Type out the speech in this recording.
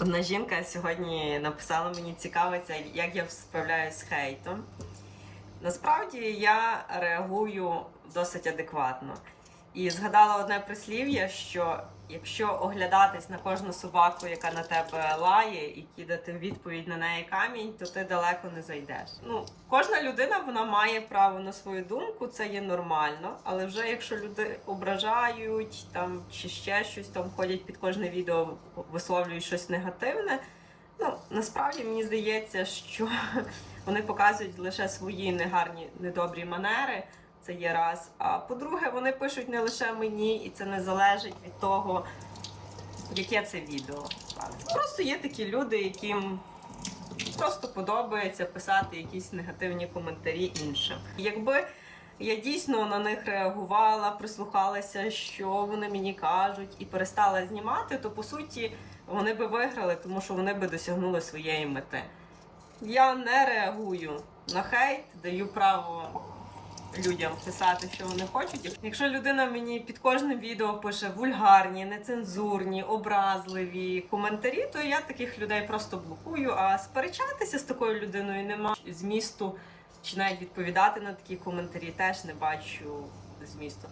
Одна жінка сьогодні написала мені цікавиться, як я справляюсь з хейтом. Насправді я реагую досить адекватно. І згадала одне прислів'я, що якщо оглядатись на кожну собаку, яка на тебе лає, і кидати відповідь на неї камінь, то ти далеко не зайдеш. Ну, кожна людина вона має право на свою думку, це є нормально. Але вже якщо люди ображають там чи ще щось там ходять під кожне відео, висловлюють щось негативне. Ну насправді мені здається, що вони показують лише свої негарні, недобрі манери. Це є раз. А по-друге, вони пишуть не лише мені, і це не залежить від того, яке це відео. Просто є такі люди, яким просто подобається писати якісь негативні коментарі іншим. Якби я дійсно на них реагувала, прислухалася, що вони мені кажуть, і перестала знімати, то по суті вони би виграли, тому що вони би досягнули своєї мети. Я не реагую на хейт, даю право людям писати, що вони хочуть. Якщо людина мені під кожним відео пише вульгарні, нецензурні, образливі коментарі, то я таких людей просто блокую. А сперечатися з такою людиною нема змісту, чи навіть відповідати на такі коментарі теж не бачу змісту.